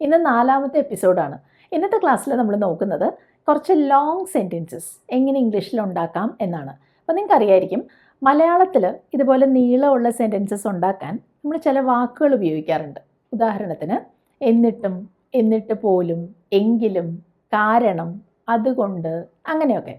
ഇന്ന് നാലാമത്തെ എപ്പിസോഡാണ്. ഇന്നത്തെ ക്ലാസ്സിൽ നമ്മൾ നോക്കുന്നത് കുറച്ച് ലോങ് സെന്റൻസസ് എങ്ങനെ ഇംഗ്ലീഷിൽ ഉണ്ടാക്കാം എന്നാണ്. അപ്പോൾ നിങ്ങൾക്കറിയായിരിക്കും മലയാളത്തിൽ ഇതുപോലെ നീളമുള്ള സെന്റൻസസ് ഉണ്ടാക്കാൻ നമ്മൾ ചില വാക്കുകൾ ഉപയോഗിക്കാറുണ്ട്. ഉദാഹരണത്തിന് എന്നിട്ടും എന്നിട്ട് പോലും എങ്കിലും കാരണം അതുകൊണ്ട് അങ്ങനെയൊക്കെ.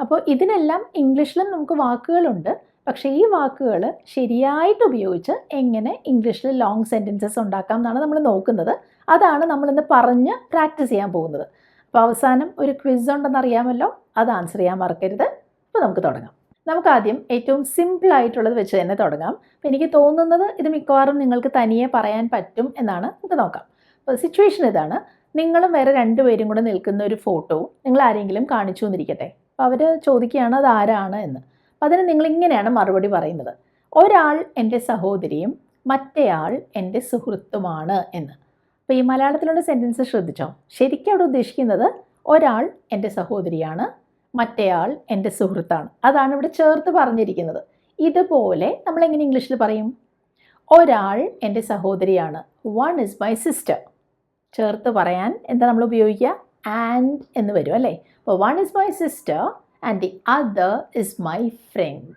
അപ്പോൾ ഇതിനെല്ലാം ഇംഗ്ലീഷിലും നമുക്ക് വാക്കുകളുണ്ട്. പക്ഷേ ഈ വാക്കുകൾ ശരിയായിട്ട് ഉപയോഗിച്ച് എങ്ങനെ ഇംഗ്ലീഷിൽ ലോങ് സെന്റൻസസ് ഉണ്ടാക്കാം എന്നാണ് നമ്മൾ നോക്കുന്നത്. അതാണ് നമ്മളിന്ന് പറഞ്ഞ് പ്രാക്ടീസ് ചെയ്യാൻ പോകുന്നത്. അപ്പോൾ അവസാനം ഒരു ക്വിസ് ഉണ്ടെന്ന് അറിയാമല്ലോ? അത് ആൻസർ ചെയ്യാൻ മറക്കരുത്. അപ്പോൾ നമുക്ക് തുടങ്ങാം. നമുക്ക് ആദ്യം ഏറ്റവും സിമ്പിളായിട്ടുള്ളത് വെച്ച് തന്നെ തുടങ്ങാം. അപ്പോൾ എനിക്ക് തോന്നുന്നത് ഇത് മിക്കവാറും നിങ്ങൾക്ക് തനിയെ പറയാൻ പറ്റും എന്നാണ് നമുക്ക് നോക്കാം. അപ്പോൾ സിറ്റുവേഷൻ ഇതാണ്. നിങ്ങളും വേറെ രണ്ടുപേരും കൂടെ നിൽക്കുന്ന ഒരു ഫോട്ടോ നിങ്ങൾ ആരെങ്കിലും കാണിച്ചു എന്നിരിക്കട്ടെ അപ്പോൾ അവർ ചോദിക്കുകയാണ് അത് ആരാണ് എന്ന്. അതിന് നിങ്ങൾ ഇങ്ങനെയാണ് മറുപടി പറയുന്നത്. ഒരാൾ എന്റെ സഹോദരിയും മറ്റേയാൾ എന്റെ സുഹൃത്തുമാണ് എന്ന്. അപ്പോൾ ഈ മലയാളത്തിലുള്ള സെന്റൻസ് ശ്രദ്ധിച്ചോ? ശരിക്കും അവിടെ ഉദ്ദേശിക്കുന്നത് ഒരാൾ എന്റെ സഹോദരിയാണ് മറ്റേയാൾ എന്റെ സുഹൃത്താണ്. അതാണ് ഇവിടെ ചേർത്ത് പറഞ്ഞിരിക്കുന്നത്. ഇതുപോലെ നമ്മൾ എങ്ങനെ ഇംഗ്ലീഷിൽ പറയും? ഒരാൾ എന്റെ സഹോദരിയാണ് വൺ ഇസ് മൈ സിസ്റ്റർ ചേർത്ത് പറയാൻ എന്താ നമ്മൾ ഉപയോഗിക്കുക? ആൻഡ് എന്ന് വരും അല്ലേ? അപ്പോൾ one is my sister and the other is my friend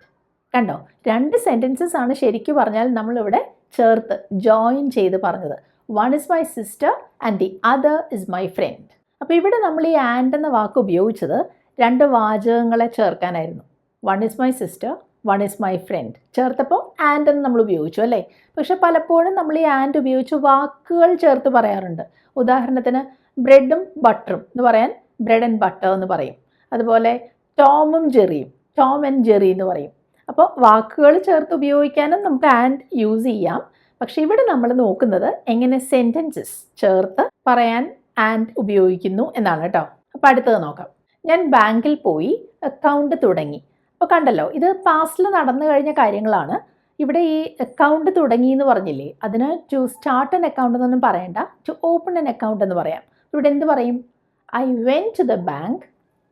കണ്ടോ? രണ്ട് സെന്റൻസസ് ആണ് ശരിക്കും പറഞ്ഞാൽ നമ്മളിവിടെ ചേർത്ത് ജോയിൻ ചെയ്ത് പറഞ്ഞത്. One is my sister and the other is my friend അപ്പോൾ ഇവിടെ നമ്മൾ ഈ ആൻഡ് എന്ന വാക്ക് ഉപയോഗിച്ചത് രണ്ട് വാചകങ്ങളെ ചേർക്കാനായിരുന്നു. One is my sister one is my friend ചേർത്തപ്പോൾ and എന്ന് നമ്മൾ ഉപയോഗിച്ചു അല്ലേ? പക്ഷെ പലപ്പോഴും നമ്മൾ ഈ ആൻഡ് ഉപയോഗിച്ച് വാക്കുകൾ ചേർത്ത് പറയാറുണ്ട്. ഉദാഹരണത്തിന് ബ്രെഡും ബട്ടറും എന്ന് പറയാൻ ബ്രെഡ് ആൻഡ് ബട്ടർ എന്ന് പറയും. അതുപോലെ ടോമും ജെറിയും. ടോം ആൻഡ് ജെറി എന്ന് പറയും. അപ്പോൾ വാക്കുകൾ ചേർത്ത് ഉപയോഗിക്കാനും നമുക്ക് ആൻഡ് യൂസ് ചെയ്യാം. പക്ഷേ ഇവിടെ നമ്മൾ നോക്കുന്നത് എങ്ങനെ സെന്റൻസസ് ചേർത്ത് പറയാൻ ആൻഡ് ഉപയോഗിക്കുന്നു എന്നാണ് കേട്ടോ. അപ്പോൾ അടുത്തത് നോക്കാം. ഞാൻ ബാങ്കിൽ പോയി അക്കൗണ്ട് തുടങ്ങി. അപ്പോൾ കണ്ടല്ലോ ഇത് പാസ്റ്റിൽ നടന്നു കഴിഞ്ഞ കാര്യങ്ങളാണ്. ഇവിടെ ഈ അക്കൗണ്ട് തുടങ്ങി എന്ന് പറഞ്ഞില്ലേ അതിന് ടു സ്റ്റാർട്ട് എൻ അക്കൗണ്ട് എന്നൊന്നും പറയണ്ട. ടു ഓപ്പൺ എൻ അക്കൗണ്ട് എന്ന് പറയാം. ഇവിടെ എന്ത് പറയും? I went to the bank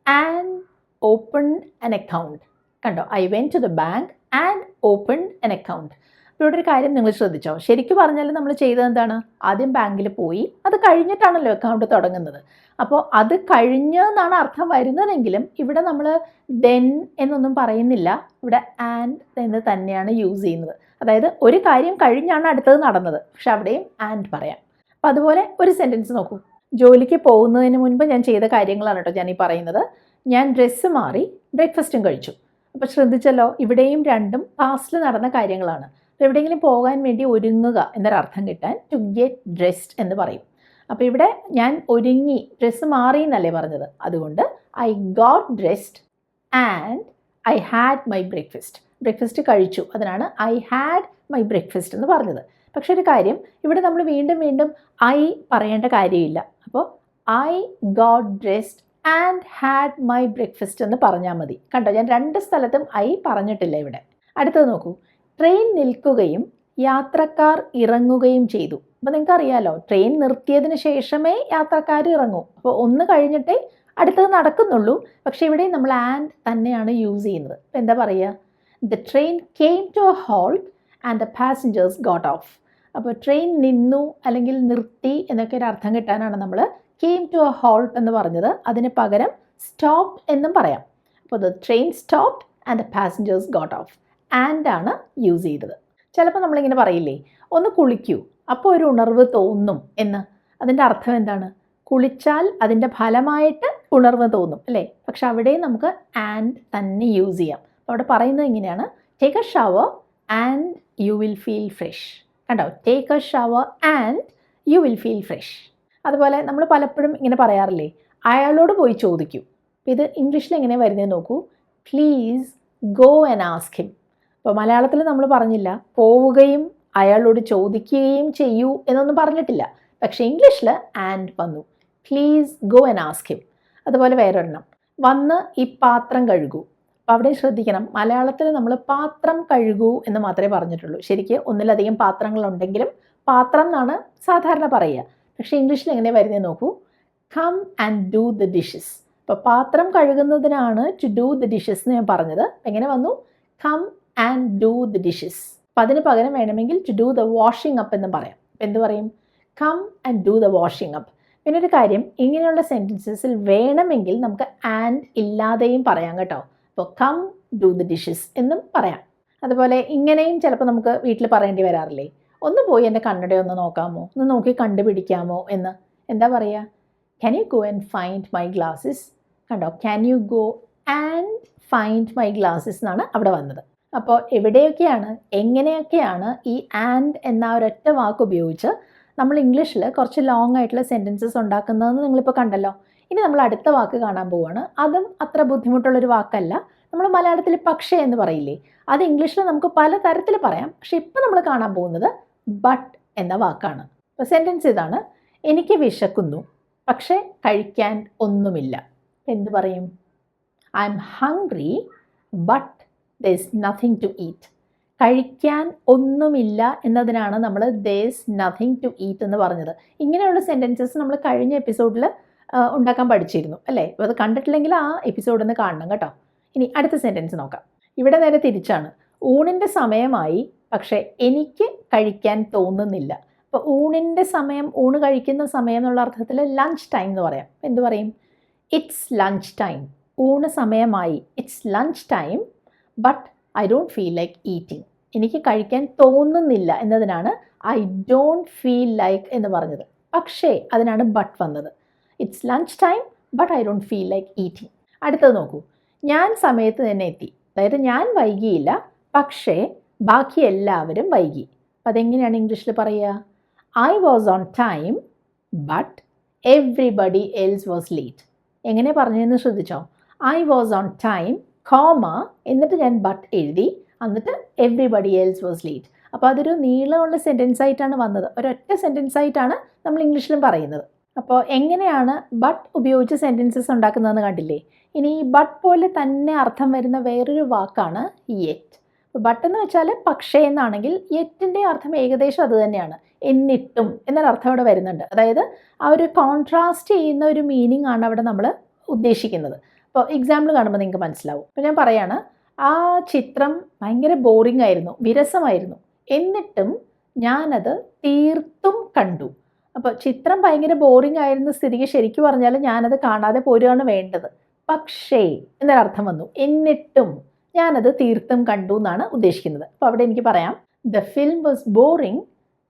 and open an account കണ്ടോ? I went to the bank and open an account ഇവിടെ ഒരു കാര്യം നിങ്ങൾ ശ്രദ്ധിച്ചോ? ശരിക്കും പറഞ്ഞാൽ നമ്മൾ ചെയ്തത് എന്താണ്? ആദ്യം ബാങ്കിൽ പോയി അത് കഴിഞ്ഞിട്ടാണല്ലോ അക്കൗണ്ട് തുടങ്ങുന്നത്. അപ്പോൾ അത് കഴിഞ്ഞെന്നാണ് അർത്ഥം വരുന്നതെങ്കിലും ഇവിടെ നമ്മൾ ദെൻ എന്നൊന്നും പറയുന്നില്ല. ഇവിടെ ആൻഡ് എന്ന് തന്നെയാണ് യൂസ് ചെയ്യുന്നത്. അതായത് ഒരു കാര്യം കഴിഞ്ഞാണ് അടുത്തത് നടന്നത്. പക്ഷെ അവിടെയും ആൻഡ് പറയാം. അപ്പോൾ അതുപോലെ ഒരു സെന്റൻസ് നോക്കൂ. ജോലിക്ക് പോകുന്നതിന് മുൻപ് ഞാൻ ചെയ്ത കാര്യങ്ങളാണ് കേട്ടോ ഞാൻ ഈ പറയുന്നത്. ഞാൻ ഡ്രസ്സ് മാറി ബ്രേക്ക്ഫാസ്റ്റും കഴിച്ചു. അപ്പോൾ ശ്രദ്ധിച്ചല്ലോ ഇവിടെയും രണ്ടും പാസ്റ്റിൽ നടന്ന കാര്യങ്ങളാണ്. അപ്പോൾ എവിടെയെങ്കിലും പോകാൻ വേണ്ടി ഒരുങ്ങുക എന്നൊരർത്ഥം കിട്ടാൻ ടു ഗെറ്റ് ഡ്രസ്ഡ് എന്ന് പറയും. അപ്പോൾ ഇവിടെ ഞാൻ ഒരുങ്ങി ഡ്രസ്സ് മാറി എന്നല്ലേ പറഞ്ഞത്? അതുകൊണ്ട് I got dressed and I had my breakfast breakfast കഴിച്ചു. അതിനാണ് ഐ ഹാഡ് മൈ ബ്രേക്ക്ഫാസ്റ്റ് എന്ന് പറഞ്ഞത്. പക്ഷെ ഒരു കാര്യം ഇവിടെ നമ്മൾ വീണ്ടും വീണ്ടും ഐ പറയേണ്ട കാര്യമില്ല. അപ്പോൾ I got dressed and had my breakfast എന്ന് പറഞ്ഞാൽ മതി. കണ്ടോ ഞാൻ രണ്ട് സ്ഥലത്തും ഐ പറഞ്ഞിട്ടില്ല ഇവിടെ. അടുത്തത് നോക്കൂ. ട്രെയിൻ നിൽക്കുകയും യാത്രക്കാർ ഇറങ്ങുകയും ചെയ്തു. അപ്പോൾ നിങ്ങൾക്ക് അറിയാലോ ട്രെയിൻ നിർത്തിയതിന് ശേഷമേ യാത്രക്കാർ ഇറങ്ങൂ. അപ്പോൾ ഒന്ന് കഴിഞ്ഞിട്ടേ അടുത്തത് നടക്കുന്നുള്ളൂ. പക്ഷേ ഇവിടെ നമ്മൾ ആൻഡ് തന്നെയാണ് യൂസ് ചെയ്യുന്നത്. അപ്പോൾ എന്താ പറയുക? The train came to a halt and the passengers got off അപ്പോൾ ട്രെയിൻ നിന്നു അല്ലെങ്കിൽ നിർത്തി എന്നൊക്കെ ഒരു അർത്ഥം കിട്ടാനാണ് നമ്മൾ കെയിം ടു എ ഹോൾട്ട് എന്ന് പറഞ്ഞത് അതിന് പകരം സ്റ്റോപ്പ് എന്നും പറയാം. അപ്പോൾ the train stop and the passengers got off and ആണ് യൂസ് ചെയ്തത്. ചിലപ്പോൾ നമ്മളിങ്ങനെ പറയില്ലേ ഒന്ന് കുളിക്കൂ അപ്പോൾ ഒരു ഉണർവ് തോന്നും എന്ന്. അതിന്റെ അർത്ഥം എന്താണ്? കുളിച്ചാൽ അതിന്റെ ഫലമായിട്ട് ഉണർവ് തോന്നും അല്ലേ? പക്ഷെ അവിടെ നമുക്ക് ആൻഡ് തന്നെ യൂസ് ചെയ്യാം. അവിടെ പറയുന്നത് ഇങ്ങനെയാണ്. Take a shower and you will feel fresh കണ്ടോ? Take a shower and you will feel fresh അതുപോലെ നമ്മൾ പലപ്പോഴും ഇങ്ങനെ പറയാറില്ലേ അയാളോട് പോയി ചോദിക്കൂ. ഇത് ഇംഗ്ലീഷിൽ എങ്ങനെ വരുന്നത് നോക്കൂ. Please go and ask him അപ്പോൾ മലയാളത്തിൽ നമ്മൾ പറഞ്ഞില്ല പോവുകയും അയാളോട് ചോദിക്കുകയും ചെയ്യൂ എന്നൊന്നും പറഞ്ഞിട്ടില്ല. പക്ഷേ ഇംഗ്ലീഷിൽ ആൻഡ് വന്നു. Please go and ask him അതുപോലെ വേറൊരെണ്ണം. വന്ന് ഈ പാത്രം കഴുകൂ. അപ്പോൾ അവിടെ ശ്രദ്ധിക്കണം മലയാളത്തിൽ നമ്മൾ പാത്രം കഴുകൂ എന്ന് മാത്രമേ പറഞ്ഞിട്ടുള്ളൂ. ശരിക്ക് ഒന്നിലധികം പാത്രങ്ങളുണ്ടെങ്കിലും പാത്രം എന്നാണ് സാധാരണ പറയുക. പക്ഷേ ഇംഗ്ലീഷിൽ എങ്ങനെ വരുന്നത് നോക്കൂ. Come and do the dishes അപ്പോൾ പാത്രം കഴുകുന്നതിനാണ് ടു ഡൂ ദ ഡിഷസ് എന്ന് ഞാൻ പറഞ്ഞത്. എങ്ങനെ വന്നു? Come and do the dishes അപ്പം അതിന് പകരം വേണമെങ്കിൽ to do the washing up എന്ന് പറയാം. എന്ത് പറയും? Come and do the washing up പിന്നെ ഒരു കാര്യം ഇങ്ങനെയുള്ള സെന്റൻസസിൽ വേണമെങ്കിൽ നമുക്ക് ആൻഡ് ഇല്ലാതെയും പറയാം കേട്ടോ. അപ്പോൾ കം ഡു ദ ഡിഷസ് എന്നും പറയാം. അതുപോലെ ഇങ്ങനെയും ചിലപ്പോൾ നമുക്ക് വീട്ടിൽ പറയേണ്ടി വരാറില്ലേ? ഒന്ന് പോയി എന്റെ കണ്ണട ഒന്ന് നോക്കാമോ? ഒന്ന് നോക്കി കണ്ടുപിടിക്കാമോ എന്ന്. എന്താ പറയുക can you go and find my glasses കണ്ടോ? Can you go and find my glasses എന്നാണ് അവിടെ വന്നത്. അപ്പോൾ എവിടെയൊക്കെയാണ് എങ്ങനെയൊക്കെയാണ് ഈ ആൻഡ് എന്ന ഒരൊറ്റ വാക്ക് ഉപയോഗിച്ച് നമ്മൾ ഇംഗ്ലീഷിൽ കുറച്ച് ലോങ് ആയിട്ടുള്ള സെന്റൻസസ് ഉണ്ടാക്കുന്നതെന്ന് നിങ്ങളിപ്പോൾ കണ്ടല്ലോ. ഇനി നമ്മൾ അടുത്ത വാക്ക് കാണാൻ പോവുകയാണ് അതും അത്ര ബുദ്ധിമുട്ടുള്ളൊരു വാക്കല്ല. നമ്മൾ മലയാളത്തിൽ പക്ഷേ എന്ന് പറയില്ലേ? അത് ഇംഗ്ലീഷിൽ നമുക്ക് പല തരത്തിൽ പറയാം. പക്ഷെ ഇപ്പം നമ്മൾ കാണാൻ പോകുന്നത് ബട്ട് എന്ന വാക്കാണ്. അപ്പോൾ സെന്റൻസ് ഇതാണ്. എനിക്ക് വിശക്കുന്നു പക്ഷേ കഴിക്കാൻ ഒന്നുമില്ല. എന്ത് പറയും? I am hungry but there's nothing to eat കഴിക്കാൻ ഒന്നുമില്ല എന്നതിനാണ് നമ്മൾ ദേസ് നത്തിങ് ടു ഈറ്റ് എന്ന് പറഞ്ഞത്. ഇങ്ങനെയുള്ള സെന്റൻസസ് നമ്മൾ കഴിഞ്ഞ എപ്പിസോഡിൽ ഉണ്ടാക്കാൻ പഠിച്ചിരുന്നു അല്ലേ? അത് കണ്ടിട്ടില്ലെങ്കിൽ ആ എപ്പിസോഡ് ഒന്ന് കാണണം കേട്ടോ. ഇനി അടുത്ത സെന്റൻസ് നോക്കാം. ഇവിടെ നേരെ തിരിച്ചാണ്. ഊണിന്റെ സമയമായി പക്ഷേ എനിക്ക് കഴിക്കാൻ തോന്നുന്നില്ല. അപ്പോൾ ഊണിന്റെ സമയം ഊണ് കഴിക്കുന്ന സമയം എന്നുള്ള അർത്ഥത്തിൽ ലഞ്ച് ടൈം എന്ന് പറയാം. എന്ത് പറയും? ഇറ്റ്സ് ലഞ്ച് ടൈം ഊണ് സമയമായി. It's lunch time but I don't feel like eating എനിക്ക് കഴിക്കാൻ തോന്നുന്നില്ല എന്നതിനാണ് ഐ ഡോണ്ട് ഫീൽ ലൈക്ക് എന്ന് പറഞ്ഞത്. പക്ഷേ അതിനാണ് ബട്ട് വന്നത്. It's lunch time but I don't feel like eating അടുത്തത് നോക്കൂ. ഞാൻ സമയത്ത് തന്നെ എത്തി. അതായത് ഞാൻ വൈകിയില്ല. പക്ഷേ ബാക്കി എല്ലാവരും വൈകി. അപ്പം അതെങ്ങനെയാണ് ഇംഗ്ലീഷിൽ പറയുക I was on time but everybody else was late എങ്ങനെ പറഞ്ഞതെന്ന് ശ്രദ്ധിച്ചോ? I was on time comma എന്നിട്ട് ഞാൻ ബട്ട് എഴുതി എന്നിട്ട് എവ്രിബഡി എൽസ് വാസ് ലേറ്റ് അപ്പോൾ അതൊരു നീളമുള്ള സെന്റൻസ് ആയിട്ടാണ് വന്നത്. ഒരൊറ്റ സെന്റൻസ് ആയിട്ടാണ് നമ്മൾ ഇംഗ്ലീഷിലും പറയുന്നത്. അപ്പോൾ എങ്ങനെയാണ് ബട്ട് ഉപയോഗിച്ച് സെന്റൻസസ് ഉണ്ടാക്കുന്നതെന്ന് കണ്ടില്ലേ? ഇനി ഈ ബട്ട് പോലെ തന്നെ അർത്ഥം വരുന്ന വേറൊരു വാക്കാണ് യെറ്റ് ബട്ട് എന്ന് വെച്ചാൽ പക്ഷേ എന്നാണെങ്കിൽ എറ്റിന്റെ അർത്ഥം ഏകദേശം അത് തന്നെയാണ്. എന്നിട്ടും എന്നൊരർത്ഥം അവിടെ വരുന്നുണ്ട്. അതായത് ആ ഒരു കോൺട്രാസ്റ്റ് ചെയ്യുന്ന ഒരു മീനിങ് ആണ് അവിടെ നമ്മൾ ഉദ്ദേശിക്കുന്നത്. അപ്പോൾ എക്സാമ്പിൾ കാണുമ്പോൾ നിങ്ങൾക്ക് മനസ്സിലാവും. അപ്പോൾ ഞാൻ പറയാണ് ആ ചിത്രം ഭയങ്കര ബോറിംഗ് ആയിരുന്നു വിരസമായിരുന്നു. എന്നിട്ടും ഞാനത് തീർത്തും കണ്ടു. അപ്പോൾ ചിത്രം ഭയങ്കര ബോറിംഗ് ആയിരുന്ന സ്ഥിതിക്ക് ശരിക്കും പറഞ്ഞാൽ ഞാനത് കാണാതെ പോരുകയാണ് വേണ്ടത്. പക്ഷേ എന്നൊരർത്ഥം വന്നു. എന്നിട്ടും ഞാനത് തീർത്തും കണ്ടു എന്നാണ് ഉദ്ദേശിക്കുന്നത്. അപ്പോൾ അവിടെ എനിക്ക് പറയാം the film was boring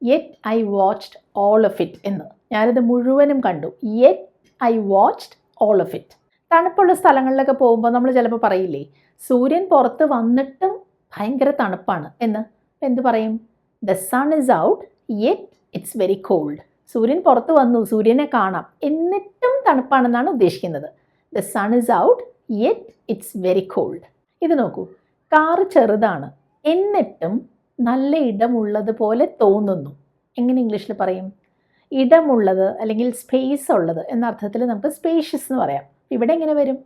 yet I watched all of it എന്ന്. ഞാനിത് മുഴുവനും കണ്ടു. Yet I watched all of it തണുപ്പുള്ള സ്ഥലങ്ങളിലൊക്കെ പോകുമ്പോൾ നമ്മൾ ചിലപ്പോൾ പറയില്ലേ സൂര്യൻ പുറത്ത് വന്നിട്ടും ഭയങ്കര തണുപ്പാണ് എന്ന്. എന്ത് പറയും? The sun is out yet it's very cold സൂര്യൻ പുറത്ത് വന്നു സൂര്യനെ കാണാം. എന്നിട്ടും തണുപ്പാണെന്നാണ് ഉദ്ദേശിക്കുന്നത്. The sun is out yet it's very cold ഇത് നോക്കൂ. കാറ് ചെറുതാണ്. എന്നിട്ടും നല്ല ഇടമുള്ളത് പോലെ തോന്നുന്നു. എങ്ങനെ ഇംഗ്ലീഷിൽ പറയും? ഇടമുള്ളത് അല്ലെങ്കിൽ സ്പേസ് ഉള്ളത് എന്ന അർത്ഥത്തിൽ നമുക്ക് സ്പേഷ്യസ് എന്ന് പറയാം. ഇവിടെ എങ്ങനെ വരും?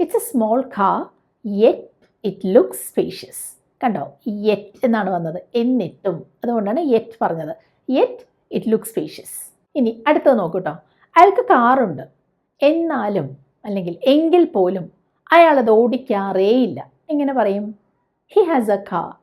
It's a small car yet it looks spacious കണ്ടോ? യെറ്റ് എന്നാണ് വന്നത്. എന്നിട്ടും. അതുകൊണ്ടാണ് യെറ്റ് പറഞ്ഞത്. യെറ്റ് ഇറ്റ് ലുക്സ് സ്പേഷ്യസ് ഇനി അടുത്തത് നോക്കൂട്ടോ അയാൾക്ക് കാറുണ്ട്. എന്നാലും അല്ലെങ്കിൽ എങ്കിൽ പോലും അയാളത് ഓടിക്കാറേയില്ല. എങ്ങനെ പറയും? He has a car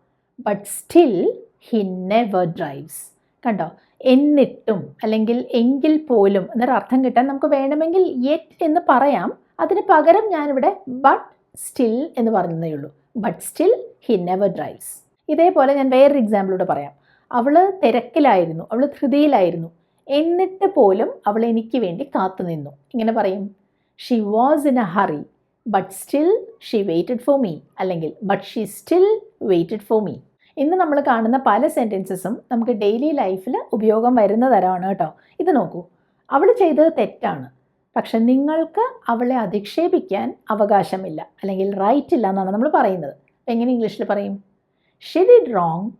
but still he never drives കണ്ടോ? എന്നിട്ടും അല്ലെങ്കിൽ എങ്കിൽ പോലും എന്നൊരു അർത്ഥം കിട്ടാൻ നമുക്ക് വേണമെങ്കിൽ യെറ്റ് എന്ന് പറയാം. അതിന് പകരം ഞാനിവിടെ ബട്ട് സ്റ്റിൽ എന്ന് പറഞ്ഞതേ ഉള്ളൂ. But still he never drives ഇതേപോലെ ഞാൻ വേറൊരു എക്സാമ്പിളൂടെ പറയാം. അവൾ തിരക്കിലായിരുന്നു. അവൾ ധൃതിയിലായിരുന്നു. എന്നിട്ട് പോലും അവൾ എനിക്ക് വേണ്ടി കാത്തു നിന്നു ഇങ്ങനെ പറയും. She was in a hurry but still she waited for me അല്ലെങ്കിൽ but she still waited for me ഇന്ന് നമ്മൾ കാണുന്ന പല സെന്റൻസസും നമുക്ക് ഡെയിലി ലൈഫിൽ ഉപയോഗം വരുന്ന തരമാണ് കേട്ടോ. ഇത് നോക്കൂ. അവൾ ചെയ്തത് തെറ്റാണ്. പക്ഷെ നിങ്ങൾക്ക് അവളെ അധിക്ഷേപിക്കാൻ അവകാശമില്ല. അല്ലെങ്കിൽ റൈറ്റ് ഇല്ല എന്നാണ് നമ്മൾ പറയുന്നത്. എങ്ങനെ ഇംഗ്ലീഷിൽ പറയും? She did wrong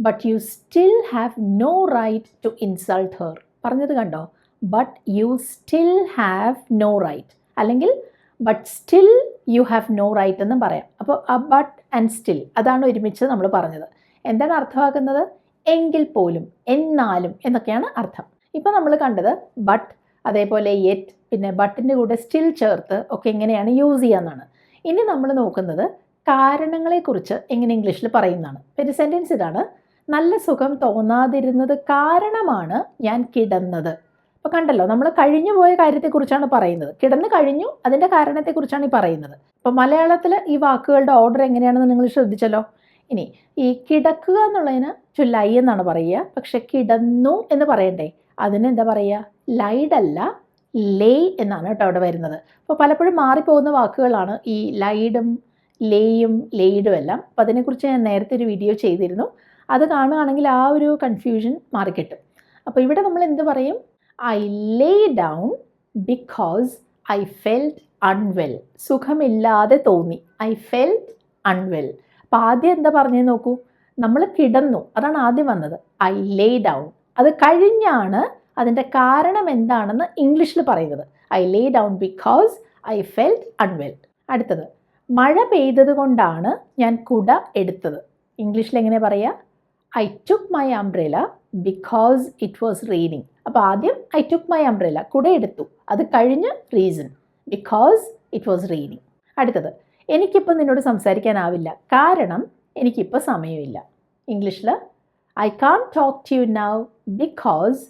but you still have no right to insult her പറഞ്ഞത് കണ്ടോ? But you still have no right അല്ലെങ്കിൽ but still you have no right എന്നും പറയാം. അപ്പോൾ അ ബട്ട് ആൻഡ് സ്റ്റിൽ അതാണ് ഒരുമിച്ച് നമ്മൾ പറഞ്ഞത്. എന്താണ് അർത്ഥമാക്കുന്നത്? എങ്കിൽ പോലും എന്നാലും എന്നൊക്കെയാണ് അർത്ഥം. ഇപ്പോൾ നമ്മൾ കണ്ടത് ബട്ട് അതേപോലെ യെറ്റ് പിന്നെ ബട്ടിന്റെ കൂടെ സ്റ്റിൽ ചേർത്ത് ഒക്കെ എങ്ങനെയാണ് യൂസ് ചെയ്യാമെന്നാണ് ഇനി നമ്മൾ നോക്കുന്നത് കാരണങ്ങളെക്കുറിച്ച് എങ്ങനെ ഇംഗ്ലീഷിൽ പറയുന്നതാണ്. ഒരു സെന്റൻസ് ഇതാണ് നല്ല സുഖം തോന്നാതിരുന്നത് കാരണമാണ് ഞാൻ കിടന്നത്. അപ്പോൾ കണ്ടല്ലോ നമ്മൾ കഴിഞ്ഞു പോയ കാര്യത്തെക്കുറിച്ചാണ് പറയുന്നത്. കിടന്ന് കഴിഞ്ഞു അതിന്റെ കാരണത്തെക്കുറിച്ചാണ് ഈ പറയുന്നത്. അപ്പോൾ മലയാളത്തിൽ ഈ വാക്കുകളുടെ ഓർഡർ എങ്ങനെയാണെന്ന് നിങ്ങൾ ശ്രദ്ധിച്ചല്ലോ? ഇനി ഈ കിടക്കുക എന്നുള്ളതിന് ചൊല്ലൈ എന്നാണ് പറയുക. പക്ഷെ കിടന്നു എന്ന് പറയണ്ടേ? അതിന് എന്താ പറയുക? ലൈഡല്ല ലേ എന്നാണ് കേട്ടോ അവിടെ വരുന്നത്. അപ്പോൾ പലപ്പോഴും മാറിപ്പോകുന്ന വാക്കുകളാണ് ഈ ലൈഡും ലേയും ലെയ്ഡും എല്ലാം. അപ്പോൾ അതിനെക്കുറിച്ച് ഞാൻ നേരത്തെ ഒരു വീഡിയോ ചെയ്തിരുന്നു. അത് കാണുകയാണെങ്കിൽ ആ ഒരു കൺഫ്യൂഷൻ മാറിക്കിട്ടും. അപ്പോൾ ഇവിടെ നമ്മൾ എന്ത് പറയും? I lay down because I felt unwell സുഖമില്ലാതെ തോന്നി. ഐ ഫെൽറ്റ് അൺവെൽ അപ്പോൾ ആദ്യം എന്താ പറഞ്ഞു നോക്കൂ. നമ്മൾ കിടന്നു. അതാണ് ആദ്യം വന്നത്. ഐ ലേ ഡൗൺ അത് കഴിഞ്ഞാണ് അതിന്റെ കാരണം എന്താണെന്ന് ഇംഗ്ലീഷിൽ പറയുന്നത്. I lay down because I felt unwell അടുത്തത്. മഴ പെയ്തത് കൊണ്ടാണ് ഞാൻ കുട എടുത്തത്. ഇംഗ്ലീഷിൽ എങ്ങനെ പറയുക I took my umbrella because it was raining അപ്പോൾ ആദ്യം ഐ ടുക്ക് മൈ അംബ്രേല കുട എടുത്തു. അത് കഴിഞ്ഞ് reason because it was raining അടുത്തത്. എനിക്കിപ്പോൾ നിന്നോട് സംസാരിക്കാനാവില്ല. കാരണം എനിക്കിപ്പോൾ സമയമില്ല. ഇംഗ്ലീഷിൽ I can't talk to you now because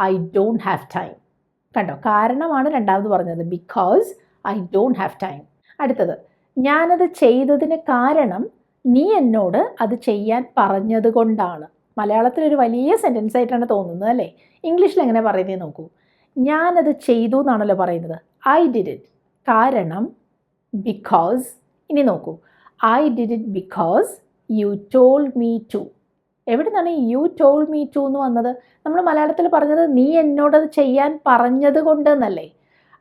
I don't have time കണ്ടോ? കാരണമാണ് രണ്ടാമത് പറഞ്ഞത്. Because I don't have time അടുത്തത്. ഞാനത് ചെയ്തതിന് കാരണം നീ എന്നോട് അത് ചെയ്യാൻ പറഞ്ഞത് കൊണ്ടാണ്. മലയാളത്തിൽ ഒരു വലിയ സെന്റൻസ് ആയിട്ടാണ് തോന്നുന്നത് അല്ലേ? ഇംഗ്ലീഷിൽ എങ്ങനെ പറയുന്നത് നോക്കൂ. ഞാനത് ചെയ്തു എന്നാണല്ലോ പറയുന്നത്. ഐ ഡിഡ് ഇറ്റ് കാരണം ബിക്കോസ് ഇനി നോക്കൂ. I did it because you told me to എവിടെ നിന്നാണ് യു ടോൾ മീ ടു എന്ന് വന്നത്? നമ്മൾ മലയാളത്തിൽ പറഞ്ഞത് നീ എന്നോടത് ചെയ്യാൻ പറഞ്ഞത് കൊണ്ട് എന്നല്ലേ?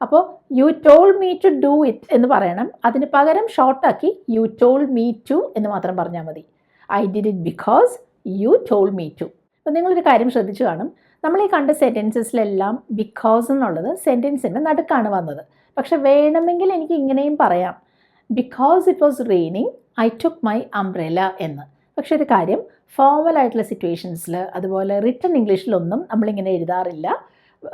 അപ്പോൾ you told me to do it എന്ന് പറയണം. അതിന് പകരം ഷോർട്ടാക്കി യു ടോൾ മീ ടു എന്ന് മാത്രം പറഞ്ഞാൽ മതി. I did it because you told me to അപ്പോൾ നിങ്ങളൊരു കാര്യം ശ്രദ്ധിച്ചു കാണും. നമ്മൾ ഈ കണ്ട സെന്റൻസസിലെല്ലാം ബിക്കോസ് എന്നുള്ളത് സെന്റൻസിന്റെ നടുക്കാണ് വന്നത്. പക്ഷെ വേണമെങ്കിൽ എനിക്ക് ഇങ്ങനെയും പറയാം. Because it was raining I took my umbrella എന്ന്. പക്ഷെ ഒരു കാര്യം ഫോർമൽ ആയിട്ടുള്ള സിറ്റുവേഷൻസിൽ അതുപോലെ റിട്ടൺ ഇംഗ്ലീഷിലൊന്നും നമ്മളിങ്ങനെ എഴുതാറില്ല.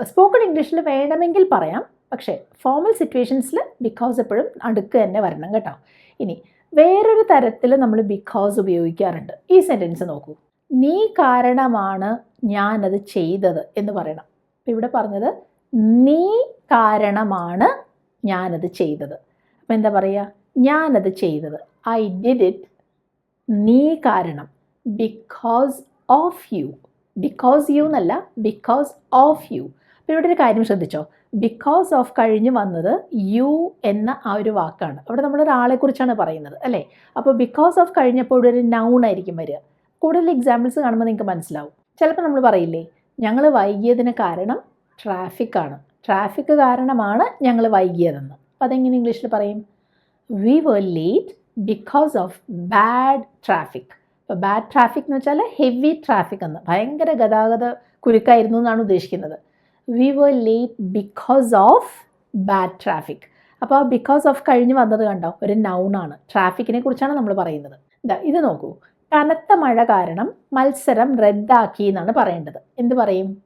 സ്പോക്കൺ ഇംഗ്ലീഷിൽ വേണമെങ്കിൽ പറയാം. പക്ഷേ ഫോർമൽ സിറ്റുവേഷൻസിൽ ബിക്കോസ് എപ്പോഴും അടുക്ക് തന്നെ വരണം കേട്ടോ. ഇനി വേറൊരു തരത്തിൽ നമ്മൾ ബിക്കോസ് ഉപയോഗിക്കാറുണ്ട്. ഈ സെന്റൻസ് നോക്കൂ. നീ കാരണമാണ് ഞാനത് ചെയ്തത് എന്ന് പറയണം. അപ്പം ഇവിടെ പറഞ്ഞത് നീ കാരണമാണ് ഞാനത് ചെയ്തത്. അപ്പം എന്താ പറയുക ഞാനത് ചെയ്തത്. ഐ ഡിഡ് ഇറ്റ് നീ കാരണം. Because of you because you എന്നല്ല ബിക്കോസ് ഓഫ് യു അപ്പോൾ ഇവിടെ ഒരു കാര്യം ശ്രദ്ധിച്ചോ? ബിക്കോസ് ഓഫ് കഴിഞ്ഞ് വന്നത് യു എന്ന ആ ഒരു വാക്കാണ്. അവിടെ നമ്മൾ ഒരാളെക്കുറിച്ചാണ് പറയുന്നത് അല്ലേ? അപ്പോൾ ബിക്കോസ് ഓഫ് കഴിഞ്ഞപ്പോൾ ഇവിടെ ഒരു നൗൺ ആയിരിക്കും വരിക. കൂടുതൽ എക്സാമ്പിൾസ് കാണുമ്പോൾ നിങ്ങൾക്ക് മനസ്സിലാവും. ചിലപ്പോൾ നമ്മൾ പറയില്ലേ ഞങ്ങൾ വൈകിയതിന് കാരണം ട്രാഫിക്കാണ് ട്രാഫിക് കാരണമാണ് ഞങ്ങൾ വൈകിയതെന്ന്. അപ്പോൾ അതെങ്ങനെ ഇംഗ്ലീഷിൽ പറയും? We were late because of bad traffic ഇപ്പോൾ ബാഡ് ട്രാഫിക് എന്ന് വെച്ചാൽ ഹെവി ട്രാഫിക് എന്ന്. ഭയങ്കര ഗതാഗത കുരുക്കായിരുന്നു എന്നാണ് ഉദ്ദേശിക്കുന്നത്. We were late because of bad traffic അപ്പോൾ ബിക്കോസ് ഓഫ് കഴിഞ്ഞ് വന്നത് കണ്ടോ? ഒരു നൗണാണ് ട്രാഫിക്കിനെ കുറിച്ചാണ് നമ്മൾ പറയുന്നത്. ഇത് നോക്കൂ. കനത്ത മഴ കാരണം മത്സരം റദ്ദാക്കി എന്നാണ് പറയേണ്ടത്. എന്ത് പറയും?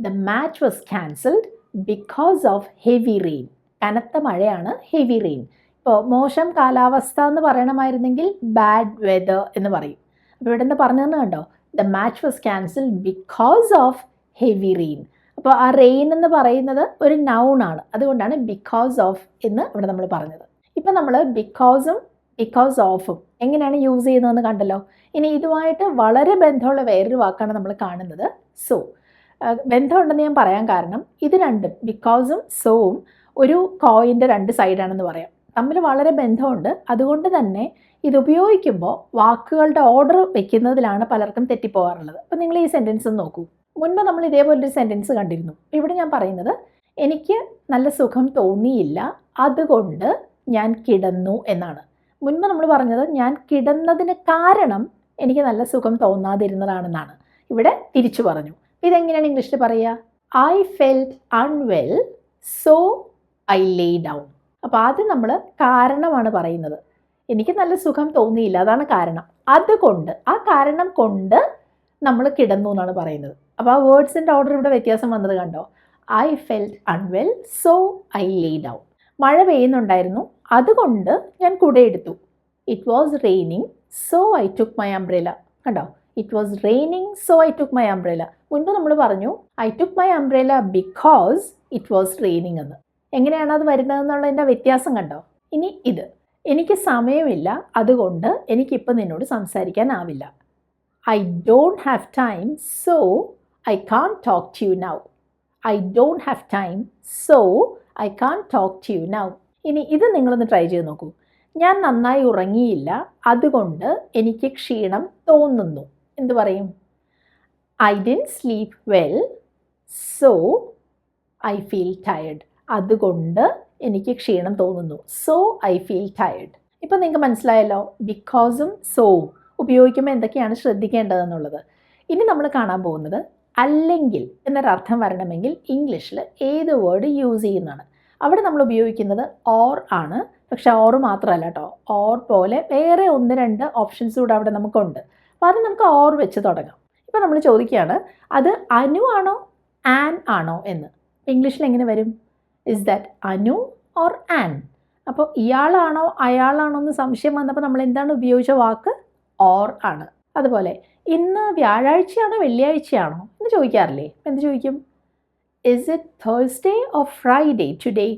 The match was cancelled because of heavy rain കനത്ത മഴയാണ് ഹെവി റെയിൻ ഇപ്പോൾ മോശം കാലാവസ്ഥ എന്ന് പറയണമായിരുന്നെങ്കിൽ ബാഡ് വെതർ എന്ന് പറയും. അപ്പോൾ ഇവിടെ നിന്ന് പറഞ്ഞതെന്ന് കണ്ടോ? The match was cancelled because of heavy rain അപ്പോൾ ആ റെയിൻ എന്ന് പറയുന്നത് ഒരു നൗൺ ആണ്. അതുകൊണ്ടാണ് ബിക്കോസ് ഓഫ് എന്ന് ഇവിടെ നമ്മൾ പറഞ്ഞത്. ഇപ്പം നമ്മൾ ബിക്കോസും ബിക്കോസ് ഓഫും എങ്ങനെയാണ് യൂസ് ചെയ്യുന്നതെന്ന് കണ്ടല്ലോ? ഇനി ഇതുമായിട്ട് വളരെ ബന്ധമുള്ള വേറൊരു വാക്കാണ് നമ്മൾ കാണുന്നത് സോ ബന്ധമുണ്ടെന്ന് ഞാൻ പറയാൻ കാരണം ഇത് രണ്ടും ബിക്കോസും സോവും ഒരു കോയിന്റെ രണ്ട് സൈഡാണെന്ന് പറയാം. തമ്മിൽ വളരെ ബന്ധമുണ്ട്. അതുകൊണ്ട് തന്നെ ഇത് ഉപയോഗിക്കുമ്പോൾ വാക്കുകളുടെ ഓർഡർ വെക്കുന്നതിലാണ് പലർക്കും തെറ്റിപ്പോകാറുള്ളത്. അപ്പോൾ നിങ്ങൾ ഈ സെന്റൻസ് നോക്കൂ. മുൻപ് നമ്മൾ ഇതേപോലൊരു സെന്റൻസ് കണ്ടിരുന്നു. ഇവിടെ ഞാൻ പറയുന്നത് എനിക്ക് നല്ല സുഖം തോന്നിയില്ല. അതുകൊണ്ട് ഞാൻ കിടന്നു എന്നാണ്. മുൻപ് നമ്മൾ പറഞ്ഞത് ഞാൻ കിടന്നതിന് കാരണം എനിക്ക് നല്ല സുഖം തോന്നാതിരുന്നതാണെന്നാണ്. ഇവിടെ തിരിച്ചു പറഞ്ഞു. ഇതെങ്ങനെയാണ് ഇംഗ്ലീഷിൽ പറയുക? I felt unwell so I lay down അപ്പോൾ ആദ്യം നമ്മൾ കാരണമാണ് പറയുന്നത്. എനിക്ക് നല്ല സുഖം തോന്നിയില്ല അതാണ് കാരണം. അതുകൊണ്ട് ആ കാരണം കൊണ്ട് നമ്മൾ കിടന്നു എന്നാണ് പറയുന്നത്. അപ്പോൾ ആ വേർഡ്സിന്റെ ഓർഡർ ഇവിടെ വ്യത്യാസം വന്നത് കണ്ടോ? I felt unwell so I lay down മഴ പെയ്യുന്നുണ്ടായിരുന്നു. അതുകൊണ്ട് ഞാൻ കുടയെടുത്തു it was raining so I took my umbrella കണ്ടോ? It was raining so I took my umbrella മുൻപ് നമ്മൾ പറഞ്ഞു I took my umbrella because it was raining എന്ന്. എങ്ങനെയാണ് അത് വരുന്നതെന്നുള്ളതിന്റെ വ്യത്യാസം കണ്ടോ? ഇനി ഇത്. എനിക്ക് സമയമില്ല അതുകൊണ്ട് എനിക്കിപ്പോൾ നിന്നോട് സംസാരിക്കാനാവില്ല. I don't have time so I can't talk to you now. I don't have time so I can't talk to you now ഇനി ഇത് നിങ്ങളൊന്ന് ട്രൈ ചെയ്ത് നോക്കൂ. ഞാൻ നന്നായി ഉറങ്ങിയില്ല. അതുകൊണ്ട് എനിക്ക് ക്ഷീണം തോന്നുന്നു. എന്ത് പറയും? I didn't sleep well so I feel tired അതുകൊണ്ട് എനിക്ക് ക്ഷീണം തോന്നുന്നു. സോ ഐ ഫീൽ ടയർഡ് ഇപ്പം നിങ്ങൾക്ക് മനസ്സിലായല്ലോ? ബിക്കോസും സോ ഉപയോഗിക്കുമ്പോൾ എന്തൊക്കെയാണ് ശ്രദ്ധിക്കേണ്ടതെന്നുള്ളത്. ഇനി നമ്മൾ കാണാൻ പോകുന്നത് അല്ലെങ്കിൽ എന്നൊരർത്ഥം വരണമെങ്കിൽ ഇംഗ്ലീഷിൽ ഏത് വേർഡ് യൂസ് ചെയ്യുന്നതാണ്. അവിടെ നമ്മൾ ഉപയോഗിക്കുന്നത് ഓർ ആണ്. പക്ഷെ ഓർ മാത്രമല്ല കേട്ടോ ഓർ പോലെ വേറെ ഒന്ന് രണ്ട് ഓപ്ഷൻസ് കൂടെ അവിടെ നമുക്കുണ്ട്. അപ്പോൾ അത് നമുക്ക് ഓർ വെച്ച് തുടങ്ങാം. ഇപ്പോൾ നമ്മൾ ചോദിക്കുകയാണ് അത് അനു ആണോ ആൻ ആണോ എന്ന്. ഇംഗ്ലീഷിൽ എങ്ങനെ വരും? Is that Anu or Ann അപ്പോൾ ഇയാളാണോ അയാളാണോ എന്ന് സംശയം വന്നപ്പോൾ നമ്മൾ എന്താണ് ഉപയോഗിച്ച വാക്ക്? ഓർ ആണ്. അതുപോലെ ഇന്ന് വ്യാഴാഴ്ചയാണോ വെള്ളിയാഴ്ചയാണോ എന്ന് ചോദിക്കാറില്ലേ? എന്ത് ചോദിക്കും? Is it Thursday or Friday today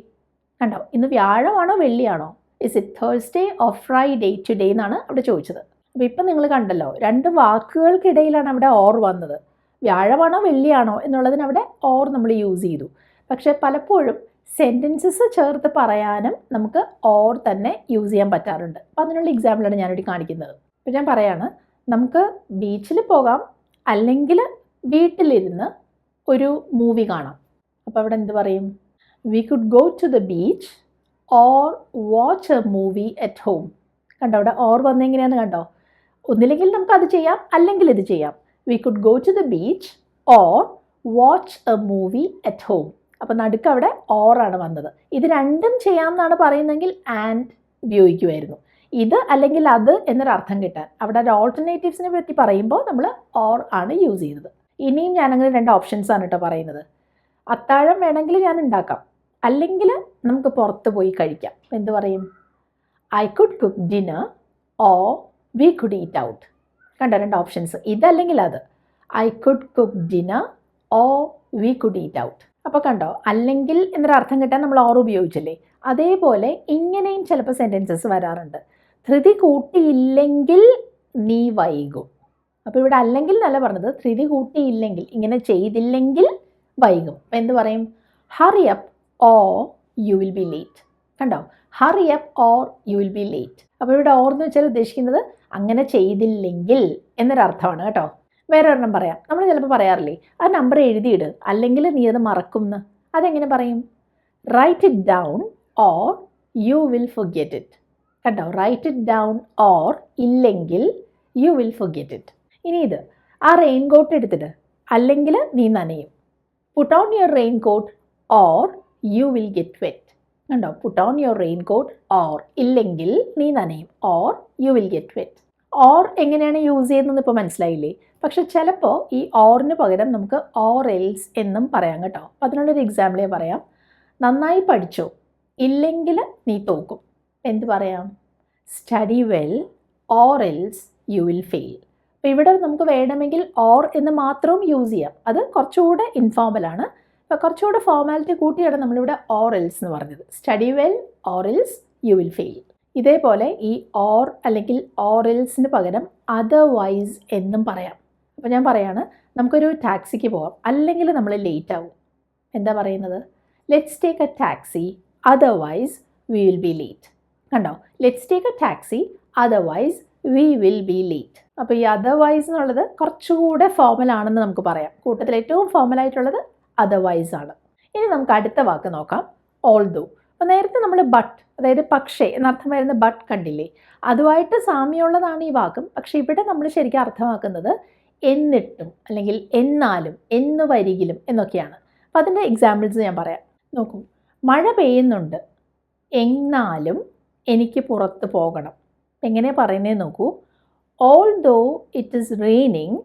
കണ്ടോ? ഇന്ന് വ്യാഴമാണോ വെള്ളിയാണോ? Is it Thursday or Friday today എന്നാണ് അവിടെ ചോദിച്ചത്. അപ്പോൾ ഇപ്പം നിങ്ങൾ കണ്ടല്ലോ രണ്ട് വാക്കുകൾക്കിടയിലാണ് അവിടെ ഓർ വന്നത്. വ്യാഴമാണോ വെള്ളിയാണോ എന്നുള്ളതിന് അവിടെ ഓർ നമ്മൾ യൂസ് ചെയ്തു. പക്ഷേ പലപ്പോഴും സെന്റൻസസ് ചേർത്ത് പറയാനും നമുക്ക് ഓർ തന്നെ യൂസ് ചെയ്യാൻ പറ്റാറുണ്ട്. അപ്പോൾ അതിനുള്ള എക്സാമ്പിളാണ് ഞാനിവിടെ കാണിക്കുന്നത്. അപ്പോൾ ഞാൻ പറയാണ് നമുക്ക് ബീച്ചിൽ പോകാം. അല്ലെങ്കിൽ വീട്ടിലിരുന്ന് ഒരു മൂവി കാണാം. അപ്പോൾ അവിടെ എന്ത് പറയും? We could go to the beach or watch a movie at home കണ്ടോ? അവിടെ ഓർ വന്നെങ്ങനെയാന്ന് കണ്ടോ? ഒന്നില്ലെങ്കിൽ നമുക്ക് അത് ചെയ്യാം. അല്ലെങ്കിൽ ഇത് ചെയ്യാം. We could go to the beach or watch a movie at home അപ്പോൾ നടുക്ക് അവിടെ ഓറാണ് വന്നത്. ഇത് രണ്ടും ചെയ്യാം എന്നാണ് പറയുന്നതെങ്കിൽ ആൻഡ് ഉപയോഗിക്കുമായിരുന്നു. ഇത് അല്ലെങ്കിൽ അത് എന്നൊരർത്ഥം കിട്ടാൻ. അവിടെ ഒരു ഓൾട്ടർനേറ്റീവ്സിനെ പറ്റി പറയുമ്പോൾ നമ്മൾ ഓർ ആണ് യൂസ് ചെയ്യുന്നത്. ഇനിയും ഞാനങ്ങനെ രണ്ട് ഓപ്ഷൻസ് ആണ് കേട്ടോ പറയുന്നത്. അത്താഴം വേണമെങ്കിൽ ഞാൻ ഉണ്ടാക്കാം. അല്ലെങ്കിൽ നമുക്ക് പുറത്ത് പോയി കഴിക്കാം. എന്ത് പറയും? I could cook dinner or we could eat out കണ്ടോ രണ്ട് ഓപ്ഷൻസ് ഇതല്ലെങ്കിൽ അത്. I could cook dinner or we could eat out അപ്പോൾ കണ്ടോ? അല്ലെങ്കിൽ എന്നൊരു അർത്ഥം കിട്ടാൻ നമ്മൾ ഓർ ഉപയോഗിച്ചല്ലേ? അതേപോലെ ഇങ്ങനെയും ചിലപ്പോൾ സെന്റൻസസ് വരാറുണ്ട്. ധൃതി കൂട്ടിയില്ലെങ്കിൽ നീ വൈകും. അപ്പോൾ ഇവിടെ അല്ലെങ്കിൽ എന്നല്ല പറഞ്ഞത് ധൃതി കൂട്ടിയില്ലെങ്കിൽ ഇങ്ങനെ ചെയ്തില്ലെങ്കിൽ വൈകും. അപ്പം എന്ത് പറയും? Hurry up or you will be late കണ്ടോ? Hurry up or you will be late അപ്പോൾ ഇവിടെ ഓർ എന്ന് വെച്ചാൽ ഉദ്ദേശിക്കുന്നത് അങ്ങനെ ചെയ്തില്ലെങ്കിൽ എന്നൊരർത്ഥമാണ് കേട്ടോ. വേറെ ഒരെണ്ണം പറയാം. നമ്മൾ ചിലപ്പോൾ പറയാറില്ലേ ആ നമ്പർ എഴുതിയിട് അല്ലെങ്കിൽ നീ അത് മറക്കും എന്ന് അതെങ്ങനെ പറയും? Write it down or you will forget it കണ്ടോ? റൈറ്റ് ഇറ്റ് ഡൗൺ ഓർ ഇല്ലെങ്കിൽ യു വിൽ ഫൊഗെറ്റ് ഇറ്റ് ഇനി ഇത് ആ റെയിൻ കോട്ട് എടുത്തിട്ട് അല്ലെങ്കിൽ നീ നനയും. Put on your raincoat or you will get wet കണ്ടോ? Put on your raincoat or ഇല്ലെങ്കിൽ നീ നനയും. Or you will get wet or എങ്ങനെയാണ് യൂസ് ചെയ്യുന്നത് ഇപ്പോൾ മനസ്സിലായില്ലേ? പക്ഷെ ചിലപ്പോൾ ഈ ഓറിന് പകരം നമുക്ക് ഓർ എൽസ് എന്നും പറയാം കേട്ടോ. അപ്പോൾ അതിനുള്ളൊരു എക്സാമ്പിളേ പറയാം. നന്നായി പഠിച്ചോ? ഇല്ലെങ്കിൽ നീ തോക്കും. എന്ത് പറയാം? Study well or else you will fail അപ്പോൾ ഇവിടെ നമുക്ക് വേണമെങ്കിൽ ഓർ എന്ന് മാത്രവും യൂസ് ചെയ്യാം. അത് കുറച്ചുകൂടെ ഇൻഫോർമലാണ് അപ്പോൾ കുറച്ചുകൂടെ ഫോർമാലിറ്റി കൂട്ടിയാണ് നമ്മളിവിടെ ഓർ എൽസ് എന്ന് പറഞ്ഞത്. Study well or else you will fail ഇതേപോലെ ഈ ഓർ അല്ലെങ്കിൽ ഓർ എൽസിന് പകരം അതർവൈസ് എന്നും പറയാം. അപ്പോൾ ഞാൻ പറയാണ് നമുക്കൊരു ടാക്സിക്ക് പോകാം അല്ലെങ്കിൽ നമ്മൾ ലേറ്റ് ആവും. എന്താ പറയുന്നത്? Let's take a taxi otherwise we will be late കണ്ടോ? Let's take a taxi otherwise we will be late അപ്പോൾ ഈ അതർവൈസ് എന്നുള്ളത് കുറച്ചുകൂടെ ഫോമൽ ആണെന്ന് നമുക്ക് പറയാം. കൂട്ടത്തിൽ ഏറ്റവും ഫോമൽ ആയിട്ടുള്ളത് അതർവൈസ് ആണ്. ഇനി നമുക്ക് അടുത്ത വാക്ക് നോക്കാം. ഓൾ ദോ അപ്പോൾ നേരത്തെ നമ്മൾ ബട്ട് അതായത് പക്ഷേ എന്നർത്ഥം വരുന്ന ബട്ട് കണ്ടില്ലേ? അതുമായിട്ട് സാമ്യമുള്ളതാണ് ഈ വാക്കും. പക്ഷേ ഇവിടെ നമ്മൾ ശരിക്കും അർത്ഥമാക്കുന്നത് എന്നിട്ടും അല്ലെങ്കിൽ എന്നാലും എന്ന് വരികിലും എന്നൊക്കെയാണ്. അപ്പോൾ അതിന്റെ എക്സാമ്പിൾസ് ഞാൻ പറയാം. നോക്കൂ. മഴ പെയ്യുന്നുണ്ട്. എന്നാലും എനിക്ക് പുറത്ത് പോകണം. എങ്ങനെ പറയുന്നത് നോക്കൂ. Although it is raining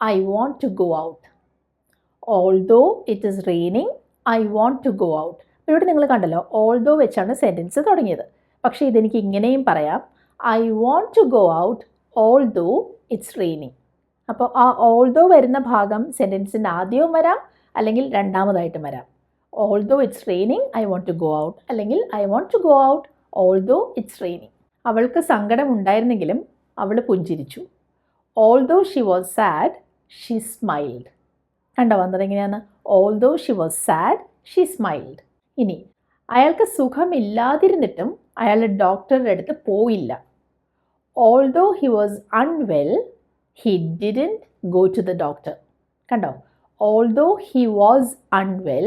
I want to go out although it is raining I want to go out ഇവിടെ നിങ്ങൾ കണ്ടല്ലോ ഓൾ ദോ വെച്ചാണ് സെന്റൻസ് തുടങ്ങിയത്. പക്ഷേ ഇതെനിക്ക് ഇങ്ങനെയും പറയാം. I want to go out although it's raining അപ്പോൾ ആ ഓൾ ദോ വരുന്ന ഭാഗം സെന്റൻസിന്റെ ആദ്യവും വരാം അല്ലെങ്കിൽ രണ്ടാമതായിട്ടും വരാം. Although it's raining I want to go out അല്ലെങ്കിൽ I want to go out although it's raining അവൾക്ക് സങ്കടം ഉണ്ടായിരുന്നെങ്കിലും അവൾ പുഞ്ചിരിച്ചു. Although she was sad she smiled കണ്ടോ വന്നത് എങ്ങനെയാണ്? Although she was sad she smiled ഇനി അയാൾക്ക് സുഖമില്ലാതിരുന്നിട്ടും അയാൾ ഡോക്ടറുടെ അടുത്ത് പോയില്ല. Although he was unwell he didn't go to the doctor കണ്ടോ? Although he was unwell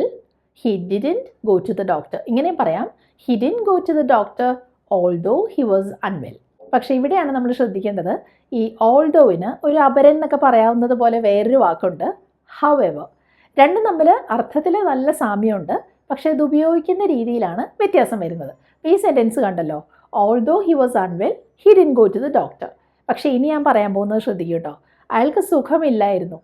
he didn't go to the doctor ഇങ്ങനെ പറയാം. He didn't go to the doctor although he was unwell പക്ഷേ ഇവിടെയാണ് നമ്മൾ ശ്രദ്ധിക്കേണ്ടത്. ഈ ഓൾഡോവിന് ഒരു അപരൻ എന്നൊക്കെ പറയാവുന്നത് പോലെ വേറൊരു വാക്കുണ്ട്. ഹൗ എവർ രണ്ടും തമ്മിൽ അർത്ഥത്തിൽ നല്ല സാമ്യമുണ്ട്. പക്ഷേ ഇത് ഉപയോഗിക്കുന്ന രീതിയിലാണ് വ്യത്യാസം വരുന്നത്. ഈ സെന്റൻസ് കണ്ടല്ലോ. Although he was unwell he didn't go to the doctor പക്ഷേ ഇനി ഞാൻ പറയാൻ പോകുന്നത് ശ്രദ്ധിക്കൂ കേട്ടോ അയാൾക്ക് സുഖമില്ലായിരുന്നു.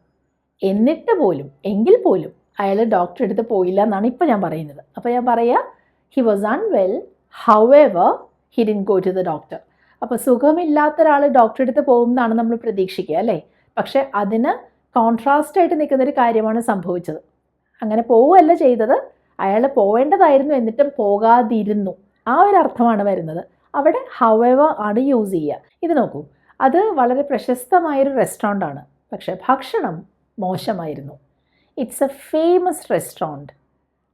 എന്നിട്ട് പോലും എങ്കിൽ പോലും അയാൾ ഡോക്ടറെ അടുത്ത് പോയില്ല എന്നാണ് ഇപ്പോൾ ഞാൻ പറയുന്നത്. അപ്പോൾ ഞാൻ പറയുക he was unwell however he didn't go to the doctor അപ്പോൾ സുഖമില്ലാത്ത ഒരാൾ ഡോക്ടറെ അടുത്ത് പോകും എന്നാണ് നമ്മൾ പ്രതീക്ഷിക്കുക അല്ലേ? പക്ഷേ അതിന് കോൺട്രാസ്റ്റ് ആയിട്ട് നിൽക്കുന്നൊരു കാര്യമാണ് സംഭവിച്ചത്. അങ്ങനെ പോവുകയല്ല ചെയ്തത്. അയാൾ പോവേണ്ടതായിരുന്നു എന്നിട്ടും പോകാതിരുന്നു. ആ ഒരു അർത്ഥമാണ് വരുന്നത്. അവിടെ ഹവെവർ ആണ് യൂസ് ചെയ്യുക. ഇത് നോക്കൂ. അത് വളരെ പ്രശസ്തമായൊരു റെസ്റ്റോറന്റ് ആണ്. പക്ഷേ ഭക്ഷണം മോശമായിരുന്നു. It's a famous restaurant.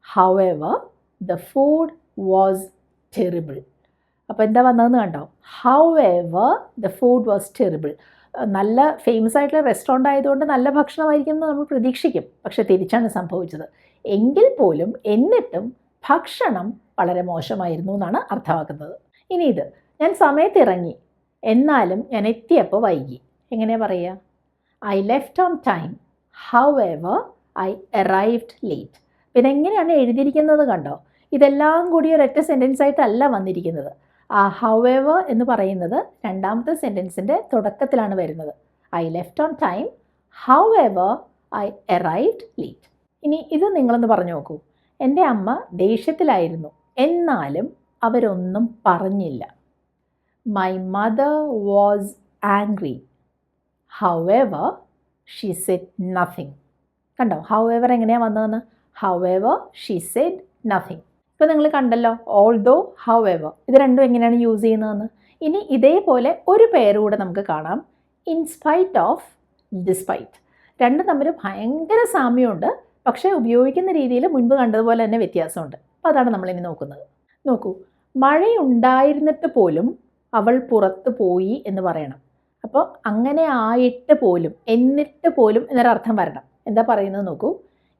However, the food was terrible. അപ്പോൾ എന്താ വന്നതെന്ന് കണ്ടോ? However the food was terrible നല്ല ഫേമസ് ആയിട്ടുള്ള റെസ്റ്റോറന്റ് ആയതുകൊണ്ട് നല്ല ഭക്ഷണമായിരിക്കും എന്ന് നമ്മൾ പ്രതീക്ഷിക്കും. പക്ഷേ തിരിച്ചാണ് സംഭവിച്ചത്. എങ്കിൽ പോലും എന്നിട്ടും ഭക്ഷണം വളരെ മോശമായിരുന്നു എന്നാണ് അർത്ഥമാക്കുന്നത്. ഇനി ഇത്. ഞാൻ സമയത്ത് ഇറങ്ങി എന്നാലും ഞാൻ എത്തിയപ്പോൾ വൈകി. എങ്ങനെ പറയുക? I left on time however I arrived late പിന്നെ എങ്ങനെയാണ് എഴുതിയിരിക്കുന്നത് കണ്ടോ? ഇതെല്ലാം കൂടി ഒരൊറ്റ സെന്റൻസ് ആയിട്ടല്ല വന്നിരിക്കുന്നത്. ആ ഹൗ എവർ എന്ന് പറയുന്നത് രണ്ടാമത്തെ സെന്റൻസിന്റെ തുടക്കത്തിലാണ് വരുന്നത്. I left on time however I arrived late ഇനി ഇത് നിങ്ങളൊന്ന് പറഞ്ഞു നോക്കൂ. എന്റെ അമ്മ ദേഷ്യത്തിലായിരുന്നു. എന്നാലും അവരൊന്നും പറഞ്ഞില്ല. My mother was angry however she said nothing കണ്ടോ? ഹൗ എവർ എങ്ങനെയാണ് വന്നതെന്ന്? However she said nothing ഇപ്പോൾ നിങ്ങൾ കണ്ടല്ലോ ഓൾ ദോ ഹൗ എവർ ഇത് രണ്ടും എങ്ങനെയാണ് യൂസ് ചെയ്യുന്നതെന്ന്? ഇനി ഇതേപോലെ ഒരു പേര് കൂടെ നമുക്ക് കാണാം. ഇൻസ്പൈറ്റ് ഓഫ് ഡിസ്പൈറ്റ് രണ്ടും തമ്മിൽ ഭയങ്കര സാമ്യമുണ്ട്. പക്ഷേ ഉപയോഗിക്കുന്ന രീതിയിൽ മുൻപ് കണ്ടതുപോലെ തന്നെ വ്യത്യാസമുണ്ട്. അപ്പോൾ അതാണ് നമ്മളിനി നോക്കുന്നത്. നോക്കൂ മഴയുണ്ടായിരുന്നിട്ട് പോലും അവൾ പുറത്ത് പോയി എന്ന് പറയണം. അപ്പോൾ അങ്ങനെ ആയിട്ട് പോലും എന്നിട്ട് പോലും എന്നൊരർത്ഥം വരണം. എന്താ പറയുന്നത് നോക്കൂ.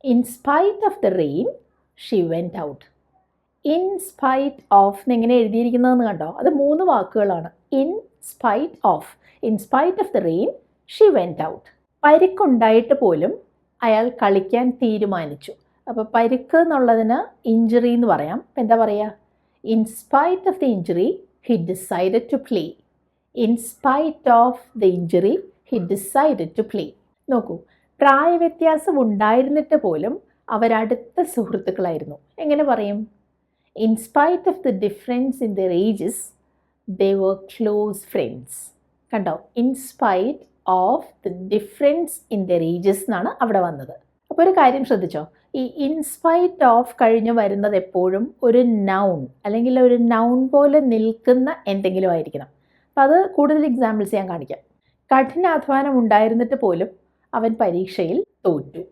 In spite of the rain she went out in spite of എങ്ങനെ എഴുതിയിരിക്കുന്നതെന്ന് കണ്ടോ? അത് മൂന്ന് വാക്കുകളാണ്. In spite of in spite of the rain she went out പരിക്കുണ്ടായിട്ട് പോലും അയാൾ കളിക്കാൻ തീരുമാനിച്ചു. അപ്പോൾ പരിക്ക് എന്നുള്ളതിന് ഇഞ്ചുറി എന്ന് പറയാം. അപ്പം എന്താ പറയുക in spite of the injury he decided to play in spite of the injury he decided to play നോക്കൂ. പ്രായവ്യത്യാസം ഉണ്ടായിരുന്നിട്ട് പോലും അവരടുത്ത സുഹൃത്തുക്കളായിരുന്നു. എങ്ങനെ പറയും? In spite of the difference in their ages they were close friends കണ്ടോ? In spite of the difference in their ages എന്നാണ് അവിടെ വന്നത്. അപ്പോൾ ഒരു കാര്യം ശ്രദ്ധിച്ചോ? ഈ ഇൻസ്പൈറ്റ് ഓഫ് കഴിഞ്ഞ് വരുന്നത് എപ്പോഴും ഒരു നൗൺ അല്ലെങ്കിൽ ഒരു നൗൺ പോലെ നിൽക്കുന്ന എന്തെങ്കിലും ആയിരിക്കണം. അപ്പോൾ അത് കൂടുതൽ എക്സാമ്പിൾസ് ഞാൻ കാണിക്കാം. കഠിനാധ്വാനം ഉണ്ടായിരുന്നിട്ട് പോലും അവൻ പരീക്ഷയിൽ തോറ്റു.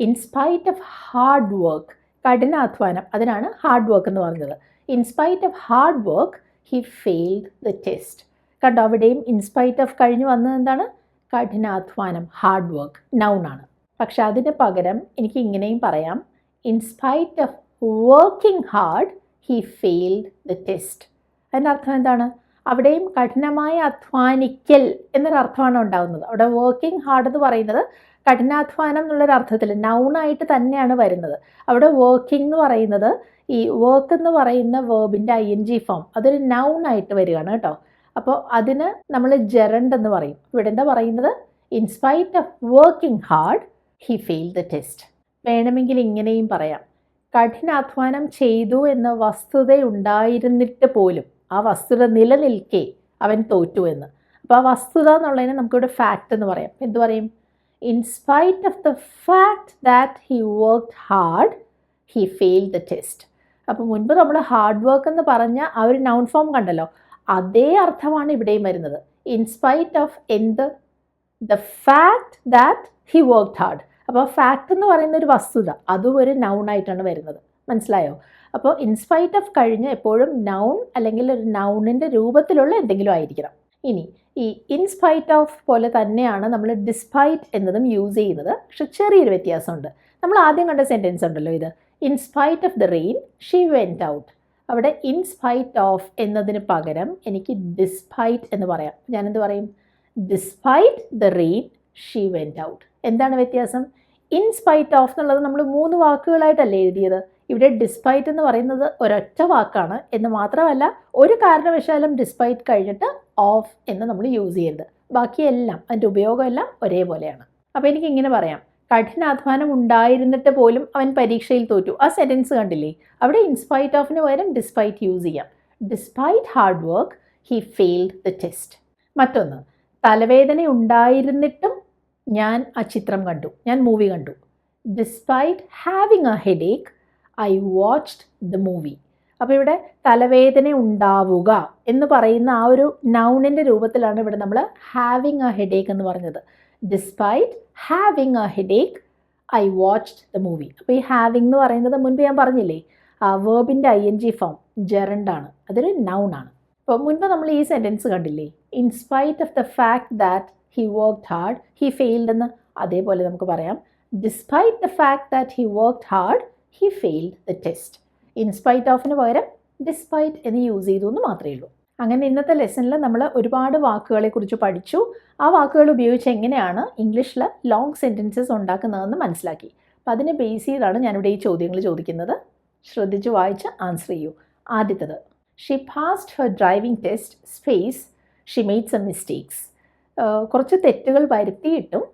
ഇൻസ്പൈറ്റ് ഓഫ് ഹാർഡ് വർക്ക് കഠിനാധ്വാനം അതിനാണ് ഹാർഡ് വർക്ക് എന്ന് പറഞ്ഞത്. In spite of hard work he failed the test കണ്ടോ അവിടെയും ഇൻസ്പൈറ്റ് ഓഫ് കഴിഞ്ഞ് വന്നത് എന്താണ്? കഠിനാധ്വാനം ഹാർഡ് വർക്ക് നൗൺ ആണ്. പക്ഷെ അതിന് പകരം എനിക്ക് ഇങ്ങനെയും പറയാം. In spite of working hard he failed the test അർത്ഥം എന്താണ്? അവിടെയും കഠിനമായ അധ്വാനിക്കൽ എന്നൊരർത്ഥമാണ് ഉണ്ടാകുന്നത് അവിടെ വർക്കിംഗ് ഹാർഡ് എന്ന് പറയുന്നത് കഠിനാധ്വാനം എന്നുള്ളൊരു അർത്ഥത്തിൽ നൗണായിട്ട് തന്നെയാണ് വരുന്നത്. അവിടെ വർക്കിംഗ് എന്ന് പറയുന്നത് ഈ വർക്ക് എന്ന് പറയുന്ന വേർബിന്റെ ഐ എൻ ജി ഫോം അതൊരു നൗണായിട്ട് വരികയാണ് കേട്ടോ. അപ്പോൾ അതിന് നമ്മൾ ജെറണ്ട് എന്ന് പറയും. ഇവിടെ എന്താ പറയുന്നത്? In spite of working hard he fail the test വേണമെങ്കിൽ ഇങ്ങനെയും പറയാം. കഠിനാധ്വാനം ചെയ്തു എന്ന വസ്തുത ഉണ്ടായിരുന്നിട്ട് പോലും ആ വസ്തുത നിലനിൽക്കെ അവൻ തോറ്റു എന്ന്. അപ്പോൾ ആ വസ്തുത എന്നുള്ളതിനെ നമുക്കിവിടെ ഫാക്റ്റ് എന്ന് പറയാം. എന്ത് പറയും? In spite of the fact that he work hard he fail the test അപ്പോൾ മുൻപ് നമ്മൾ ഹാർഡ് വർക്ക് എന്ന് പറഞ്ഞ ആ ഒരു നൗൺ ഫോം കണ്ടല്ലോ. അതേ അർത്ഥമാണ് ഇവിടെയും വരുന്നത്. ഇൻസ്പൈറ്റ് ഓഫ് എന്ത്? The fact that he work hard അപ്പോൾ ഫാക്ട് എന്ന് പറയുന്ന ഒരു വസ്തുത അതും ഒരു നൗൺ ആയിട്ടാണ് വരുന്നത്. മനസ്സിലായോ? അപ്പോൾ ഇൻസ്പൈറ്റ് ഓഫ് കഴിഞ്ഞ് എപ്പോഴും നൗൺ അല്ലെങ്കിൽ ഒരു നൗണിന്റെ രൂപത്തിലുള്ള എന്തെങ്കിലും ആയിരിക്കണം. ഇനി ഈ ഇൻസ്പൈറ്റ് ഓഫ് പോലെ തന്നെയാണ് നമ്മൾ ഡിസ്പൈറ്റ് എന്നതും യൂസ് ചെയ്യുന്നത്. പക്ഷെ ചെറിയൊരു വ്യത്യാസമുണ്ട്. നമ്മൾ ആദ്യം കണ്ട സെന്റൻസ് ഉണ്ടല്ലോ ഇത്. In spite of the rain she went out അവിടെ ഇൻസ്പൈറ്റ് ഓഫ് എന്നതിന് പകരം എനിക്ക് ഡിസ്പൈറ്റ് എന്ന് പറയാം. ഞാനെന്ത് പറയും? Despite the rain she went out എന്താണ് വ്യത്യാസം? ഇൻസ്പൈറ്റ് ഓഫ് എന്നുള്ളത് നമ്മൾ മൂന്ന് വാക്കുകളായിട്ടല്ലേ എഴുതിയത്. ഇവിടെ ഡിസ്പൈറ്റ് എന്ന് പറയുന്നത് ഒരൊറ്റ വാക്കാണ് എന്ന് മാത്രമല്ല ഒരു കാരണവശാലും ഡിസ്പൈറ്റ് കഴിഞ്ഞിട്ട് ഓഫ് എന്ന് നമ്മൾ യൂസ് ചെയ്യരുത്. ബാക്കിയെല്ലാം അതിന്റെ ഉപയോഗമെല്ലാം ഒരേപോലെയാണ്. അപ്പോൾ എനിക്ക് ഇങ്ങനെ പറയാം. കഠിനാധ്വാനം ഉണ്ടായിരുന്നിട്ട് പോലും അവൻ പരീക്ഷയിൽ തോറ്റു. ആ സെന്റൻസ് കണ്ടില്ലേ? അവിടെ ഇൻസ്പൈറ്റ് ഓഫിന് പകരം ഡിസ്പൈറ്റ് യൂസ് ചെയ്യാം. Despite hard work he failed the test മറ്റൊന്ന് തലവേദന ഉണ്ടായിരുന്നിട്ടും ഞാൻ ആ ചിത്രം കണ്ടു. ഞാൻ മൂവി കണ്ടു. Despite having a headache I watched the movie. അപ്പോൾ ഇവിടെ തലവേദന ഉണ്ടാവുക എന്ന് പറയുന്ന ആ ഒരു നൗണിന്റെ രൂപത്തിലാണ് ഇവിടെ നമ്മൾ ഹാവിങ് എ ഹെഡേക്ക് എന്ന് പറഞ്ഞത്. Despite having a headache I watched the movie അപ്പോൾ ഈ ഹാവിങ് എന്ന് പറയുന്നത് മുൻപ് ഞാൻ പറഞ്ഞില്ലേ ആ വേർബിന്റെ ഐ എൻ ജി ഫോം ജെറണ്ടാണ് അതൊരു നൗണാണ് അപ്പോൾ മുൻപ് നമ്മൾ ഈ സെന്റൻസ് കണ്ടില്ലേ in spite of the fact that he work hard he failed എന്ന് അതേപോലെ നമുക്ക് പറയാം. Despite the fact that he work hard he failed the test in spite ഓഫിന് പകരം ഡിസ്പൈറ്റ് എന്ന് യൂസ് ചെയ്തു എന്ന് മാത്രമേ ഉള്ളൂ. അങ്ങനെ ഇന്നത്തെ ലെസണിൽ നമ്മൾ ഒരുപാട് വാക്കുകളെക്കുറിച്ച് പഠിച്ചു. ആ വാക്കുകൾ ഉപയോഗിച്ച് എങ്ങനെയാണ് ഇംഗ്ലീഷിൽ ലോങ് സെന്റൻസസ് ഉണ്ടാക്കുന്നതെന്ന് മനസ്സിലാക്കി. അപ്പോൾ അതിനെ ബേസ് ചെയ്താണ് ഞാനിവിടെ ഈ ചോദ്യങ്ങൾ ചോദിക്കുന്നത്. ശ്രദ്ധിച്ച് വായിച്ച് ആൻസർ ചെയ്യൂ. ആദ്യത്തത് she passed her driving test space she made some mistakes കുറച്ച് തെറ്റുകൾ വരുത്തിയിട്ടും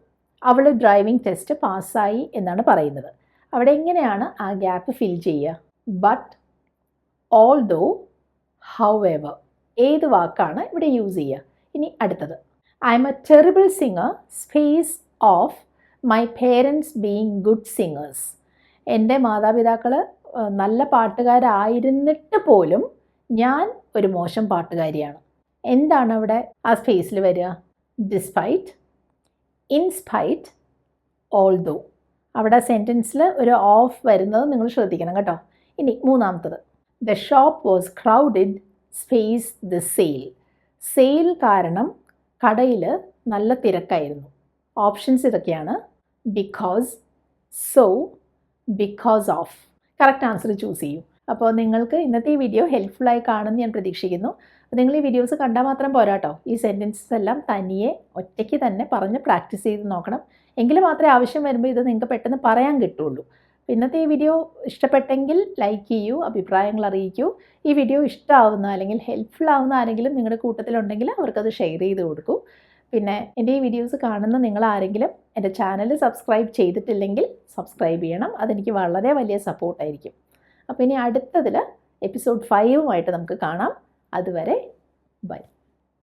അവൾ ഡ്രൈവിംഗ് ടെസ്റ്റ് പാസ്സായി എന്നാണ് പറയുന്നത്. അവിടെ എങ്ങനെയാണ് ആ ഗ്യാപ്പ് ഫിൽ ചെയ്യുക? But although however ഏത് വാക്കാണ് ഇവിടെ യൂസ് ചെയ്യുക? ഇനി അടുത്തത്. I'm a terrible singer space of my parents being good singers എന്റെ മാതാപിതാക്കൾ നല്ല പാട്ടുകാരായിരുന്നിട്ട് പോലും ഞാൻ ഒരു മോശം പാട്ടുകാരിയാണ്. എന്താണ് അവിടെ ആ സ്പേസിൽ വരിക? ഡിസ്പൈറ്റ് ഇൻസ്പൈറ്റ് ഓൾ ദോ അവിടെ സെന്റൻസിൽ ഒരു ഓഫ് വരുന്നത് നിങ്ങൾ ശ്രദ്ധിക്കണം കേട്ടോ. ഇനി മൂന്നാമത്തത്. The shop was crowded space the sale sale കാരണം കടയിൽ നല്ല തിരക്കായിരുന്നു. ഓപ്ഷൻസ് ഇതൊക്കെയാണ്. Because so because of correct answer choose ചെയ്യും. അപ്പോൾ നിങ്ങൾക്ക് ഇന്നത്തെ ഈ വീഡിയോ ഹെൽപ്ഫുള്ളായി കാണുമെന്ന് ഞാൻ പ്രതീക്ഷിക്കുന്നു. അപ്പോൾ നിങ്ങൾ ഈ വീഡിയോസ് കണ്ടാൽ മാത്രം പോരാട്ടോ. ഈ സെന്റൻസസ് എല്ലാം തനിയെ ഒറ്റയ്ക്ക് തന്നെ പറഞ്ഞ് പ്രാക്ടീസ് ചെയ്ത് നോക്കണം. എങ്കിൽ മാത്രമേ ആവശ്യം വരുമ്പോൾ ഇത് നിങ്ങൾക്ക് പെട്ടെന്ന് പറയാൻ കിട്ടുള്ളൂ. ഇന്നത്തെ ഈ വീഡിയോ ഇഷ്ടപ്പെട്ടെങ്കിൽ ലൈക്ക് ചെയ്യൂ അഭിപ്രായങ്ങൾ അറിയിക്കൂ. ഈ വീഡിയോ ഇഷ്ടമാവുന്ന അല്ലെങ്കിൽ ഹെൽപ്ഫുൾ ആവുന്ന ആരെങ്കിലും നിങ്ങളുടെ കൂട്ടത്തിലുണ്ടെങ്കിൽ അവർക്കത് ഷെയർ ചെയ്ത് കൊടുക്കൂ. പിന്നെ എന്റെ ഈ വീഡിയോസ് കാണുന്ന നിങ്ങൾ ആരെങ്കിലും എന്റെ ചാനൽ സബ്സ്ക്രൈബ് ചെയ്തിട്ടില്ലെങ്കിൽ സബ്സ്ക്രൈബ് ചെയ്യണം. അതെനിക്ക് വളരെ വലിയ സപ്പോർട്ടായിരിക്കും അപ്പോൾ ഇനി അടുത്തതിൽ എപ്പിസോഡ് ഫൈവുമായിട്ട് നമുക്ക് കാണാം. അതുവരെ ബൈ.